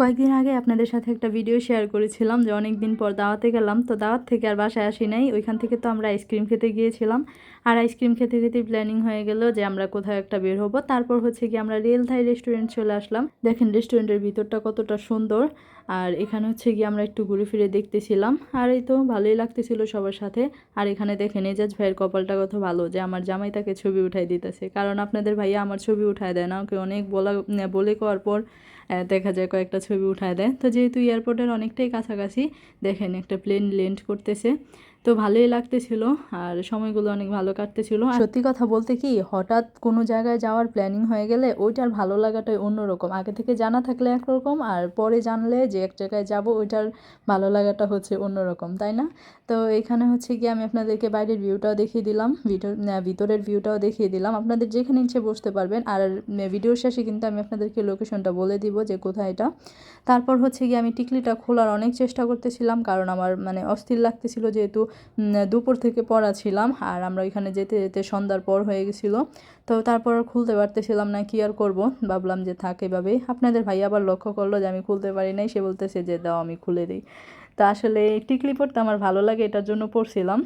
কয়েকদিন আগে আপনাদের সাথে একটা ভিডিও শেয়ার করেছিলাম যে অনেক দিন পর দাওয়াতে গেলাম, তো দাওয়াত থেকে আর বাসায় আসি নাই। ওইখান থেকে তো আমরা আইসক্রিম খেতে গিয়েছিলাম। আর আইসক্রিম খেতে খেতে প্ল্যানিং হয়ে গেল যে আমরা কোথাও একটা বের হব। তারপর হচ্ছে কি আমরা রেল থাই রেস্টুরেন্ট চলে আসলাম। দেখেন রেস্টুরেন্টের ভিতরটা কতটা সুন্দর। আর এখানে হচ্ছে গিয়ে আমরা একটু ঘুরে ফিরে দেখতেছিলাম। আর এই তো ভালোই লাগতেছিল সবার সাথে। আর এখানে দেখেন এজাজ ভাইয়ের কপালটা কত ভালো যে আমার জামাই তাকে ছবি উঠাই দিতেছে। কারণ আপনাদের ভাইয়া আমার ছবি উঠায় দেয় না। ওকে অনেক বলা, বলে করার পর দেখা যায় কয়েকটা ছবি উঠায় দেয়। তো যেহেতু এয়ারপোর্টের অনেকটাই কাছাকাছি, দেখেন একটা প্লেন ল্যান্ড করতেছে। তো ভালোই লাগতেছিল আর সময়গুলো অনেক ভালো কাটতেছিল। সত্যি কথা বলতে কি, হঠাৎ কোনো জায়গায় যাওয়ার প্ল্যানিং হয়ে গেলে ওইটার ভালো লাগাটাই অন্যরকম। আগে থেকে জানা থাকলে একরকম আর পরে জানলে যে এক জায়গায় যাব ওইটার ভালো লাগাটা হচ্ছে অন্যরকম, তাই না? তো এখানে হচ্ছে গিয়ে আমি আপনাদেরকে বাইরের ভিউটাও দেখিয়ে দিলাম ভিডিও ভিতরের ভিউটাও দেখিয়ে দিলাম। আপনাদের যেখানে ইচ্ছে বসতে পারবেন আর ভিডিওর শেষে কিন্তু আমি আপনাদেরকে লোকেশনটা বলে দিব যে কোথায় এটা। তারপর হচ্ছে গিয়ে আমি টিকলিটা খোলার অনেক চেষ্টা করতেছিলাম কারণ আমার মানে অস্থির লাগতেছিল যেহেতু দুপুর থেকে পড়া ছিলাম আর আমরা ওইখানে যেতে যেতে সন্ধ্যার পর হয়ে গেছিল। তো তারপর খুলতে পারতেছিলাম না, কি আর করব? ভাবলাম যে থাক এভাবেই আপনাদের ভাই আবার লক্ষ্য করল যে আমি খুলতে পারি নাই, সে বলতেছে যে দাও আমি খুলে দিই। তা আসলে টিকলি পড়তে আমার ভালো লাগে, এটার জন্য পড়ছিলাম।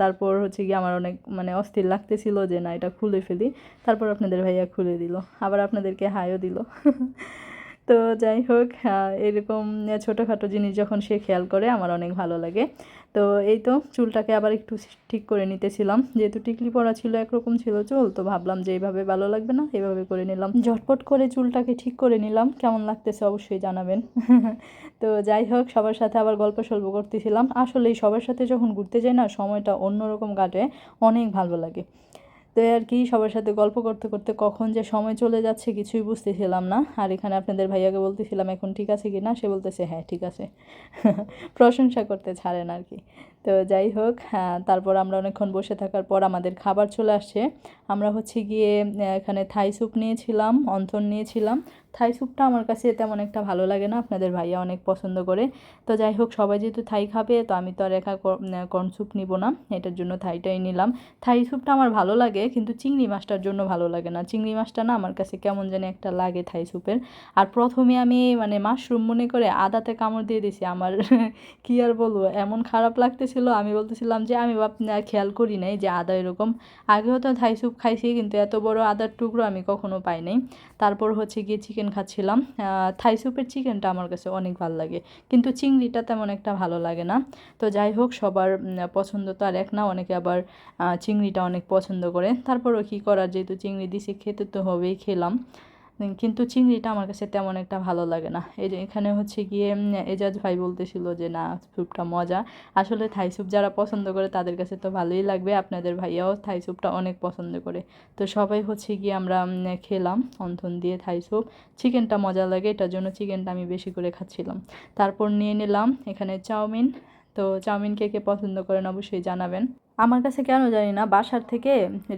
তারপর হচ্ছে গিয়ে আমার অনেক মানে অস্থির লাগতেছিল যে না, এটা খুলে ফেলি। তারপর আপনাদের ভাইয়া খুলে দিল, আবার আপনাদেরকে হাইও দিল। তো যাই হোক এরকম ছোটোখাটো জিনিস যখন সে খেয়াল করে, আমার অনেক ভালো লাগে। তো এই তো চুলটাকে আবার একটু ঠিক করে নিতেছিলাম। যেহেতু টিকলি পরা ছিল, একরকম ছিল চুল, তো ভাবলাম যে এইভাবে ভালো লাগবে না এইভাবে করে নিলাম। ঝটপট করে চুলটাকে ঠিক করে নিলাম। কেমন লাগতেছে অবশ্যই জানাবেন। তো যাই হোক, সবার সাথে আবার গল্প সল্প করতেছিলাম। আসলেই সবার সাথে যখন ঘুরতে যাই না, সময়টা অন্যরকম কাটে, অনেক ভালো লাগে। তো আর কি সবার সাথে গল্প করতে করতে কখন যে সময় চলে যাচ্ছে কিছুই বুঝতেছিলাম না। আর এখানে আপনাদের ভাইয়াকে বলতেছিলাম, এখন ঠিক আছে কি না সে বলতেছে হ্যাঁ ঠিক আছে। প্রশংসা করতে ছাড়েন আর কি। তো যাই হোক হ্যাঁ, তারপর আমরা অনেকক্ষণ বসে থাকার পর আমাদের খাবার চলে আসছে আমরা হচ্ছে গিয়ে এখানে থাই স্যুপ নিয়েছিলাম অন্থন নিয়েছিলাম। থাই স্যুপটা আমার কাছে তেমন একটা ভালো লাগে না আপনাদের ভাইয়া অনেক পছন্দ করে। তো যাই হোক সবাই যেহেতু থাই খাবে তো আমি তো আর একা কর্ন স্যুপ নিব না এটার জন্য থাইটাই নিলাম। থাই স্যুপটা আমার ভালো লাগে কিন্তু চিংড়ি মাছটার জন্য ভালো লাগে না। চিংড়ি মাছটা না আমার কাছে কেমন জানি একটা লাগে থাই স্যুপের। আর প্রথমে আমি মানে মাশরুম মনে করে আদাতে কামড় দিয়ে দিয়েছি আমার কি আর বলব এমন খারাপ লাগতেছিল আমি বলতেছিলাম যে, আমি খেয়াল করি নাই যে আদা এরকম। আগেও তো থাই স্যুপ খাইছি, কিন্তু এত বড় আদার টুকরো আমি কখনো পাই নাই। তারপর হচ্ছে গিয়ে চিকেন খাচ্ছিলাম। থাই স্যুপের চিকেনটা আমার কাছে অনেক ভালো লাগে, কিন্তু চিংড়িটা তেমন একটা ভালো লাগে না। তো যাই হোক, সবার পছন্দ তো আর এক না, অনেকে আবার চিংড়িটা অনেক পছন্দ করে। তারপরও কী করার, যেহেতু চিংড়ি দিছি, খেতে তো হবেই, খেলাম। কিন্তু চিংড়িটা আমার কাছে তেমন একটা ভালো লাগে না। এই যে এখানে হচ্ছে গিয়ে এজাজ ভাই বলতেছিল যে, না, স্যুপটা মজা। আসলে থাই স্যুপ যারা পছন্দ করে তাদের কাছে তো ভালোই লাগবে, আপনাদের ভাইয়াও থাই স্যুপটা অনেক পছন্দ করে। তো সবাই হচ্ছে গিয়ে আমরা খেলাম অন্থন দিয়ে থাই স্যুপ। চিকেনটা মজা লাগে, এটার জন্য চিকেনটা আমি বেশি করে খাচ্ছিলাম। তারপর নিয়ে নিলাম এখানে চাউমিন। তো চাউমিন কে কে পছন্দ করেন অবশ্যই জানাবেন। আমার কাছে কেন জানি না, বাসার থেকে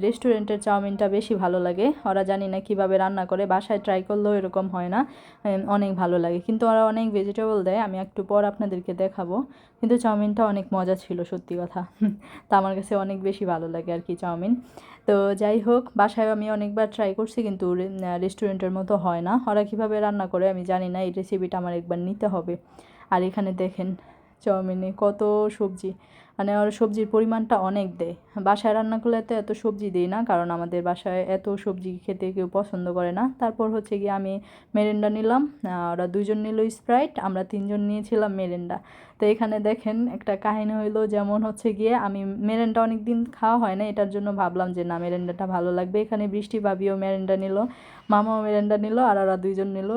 রেস্টুরেন্টের চাউমিনটা বেশি ভালো লাগে। ওরা জানি না কীভাবে রান্না করে, বাসায় ট্রাই করলেও এরকম হয় না। অনেক ভালো লাগে। কিন্তু ওরা অনেক ভেজিটেবল দেয়, আমি একটু পর আপনাদেরকে দেখাবো। কিন্তু চাউমিনটা অনেক মজা ছিল, সত্যি কথা। তা আমার কাছে অনেক বেশি ভালো লাগে আর কি চাউমিন। তো যাই হোক বাসায় আমি অনেকবার ট্রাই করছি, কিন্তু রেস্টুরেন্টের মতো হয় না। ওরা কীভাবে রান্না করে আমি জানি না, এই রেসিপিটা আমার একবার নিতে হবে। আর এখানে দেখেন, চাউমিনে কত সবজি। মানে ওর সবজির পরিমাণটা অনেক দেয়। বাসায় রান্না করলে তো এত সবজি দিই না, কারণ আমাদের বাসায় এত সবজি খেতে কেউ পছন্দ করে না। তারপর হচ্ছে গিয়ে আমি মেরেন্ডা নিলাম ওরা দুজন নিল স্প্রাইট, আমরা তিনজন নিয়েছিলাম মেরেন্ডা। তো এখানে দেখেন একটা কাহিনী হইল, যেমন হচ্ছে গিয়ে আমি মেরেন্ডা অনেক দিন খাওয়া হয় না এটার জন্য ভাবলাম যে না, মেরেন্ডাটা ভালো লাগবে। এখানে বৃষ্টি ভাবিও মেরেন্ডা নিল, মামাও মেরেন্ডা নিল, আর ওরা দুইজন নিল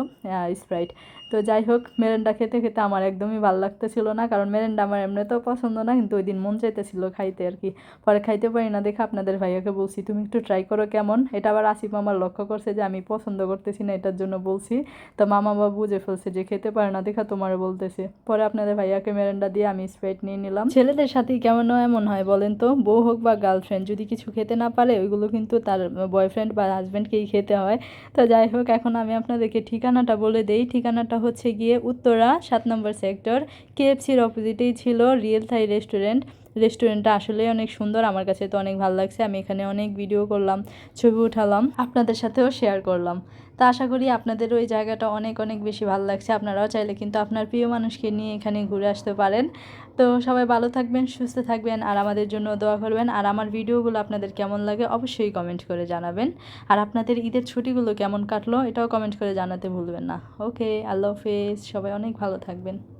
স্প্রাইট। তো যাই হোক, মেরেন্ডা খেতে খেতে আমার একদমই ভালো লাগতেছিল না, কারণ মেরেন্ডা আমার এমনিতেও পছন্দ না, কিন্তু ওই দিন মন চাইতেছিল খাইতে আর কি। পরে খাইতে পারি না, দেখে আপনাদের ভাইয়াকে বলছি, তুমি একটু ট্রাই করো কেমন? এটা আবার আসিফ আমার লক্ষ্য করছে যে আমি পছন্দ করতেছি না, এটার জন্য বলছি। তো মামা বাবা বুঝে ফেলছে যে খেতে পারে না, দেখা তোমার বলতেছে। পরে আপনাদের ভাইয়াকে মেরেন্ডা দিয়ে আমি স্প্রাইট নিয়ে নিলাম। ছেলেদের সাথেই কেমন এমন হয় বলেন তো? বউ হোক বা গার্লফ্রেন্ড যদি কিছু খেতে না পারে, ওইগুলো কিন্তু তার বয়ফ্রেন্ড বা হাজব্যান্ডকেই খেতে হয়। তো যাই হোক, এখন আমি আপনাদেরকে ঠিকানাটা বলে দেই। ঠিকানাটা হচ্ছে গিয়ে উত্তরা সাত নম্বর সেক্টর কেএফসির অপোজিটেই ছিল রিয়েল থাই রেস্টুরেন্ট রেস্টুরেন্ট। রেস্টুরেন্টটা আসলেই অনেক সুন্দর, আমার কাছে তো অনেক ভালো লাগছে। আমি এখানে অনেক ভিডিও করলাম, ছবি উঠালাম, আপনাদের সাথেও শেয়ার করলাম। তো আশা করি আপনাদের ওই জায়গাটা অনেক অনেক বেশি ভালো লাগছে। আপনারাও চাইলে কিন্তু আপনার প্রিয় মানুষকে নিয়ে এখানে ঘুরে আসতে পারেন। তো সবাই ভালো থাকবেন, সুস্থ থাকবেন, আর আমাদের জন্য দোয়া করবেন। আর আমার ভিডিওগুলো আপনাদের কেমন লাগে অবশ্যই কমেন্ট করে জানাবেন। আর আপনাদের ঈদের ছুটিগুলো কেমন কাটলো এটাও কমেন্ট করে জানাতে ভুলবেন না। ওকে আল্লাহ হাফেজ। সবাই অনেক ভালো থাকবেন।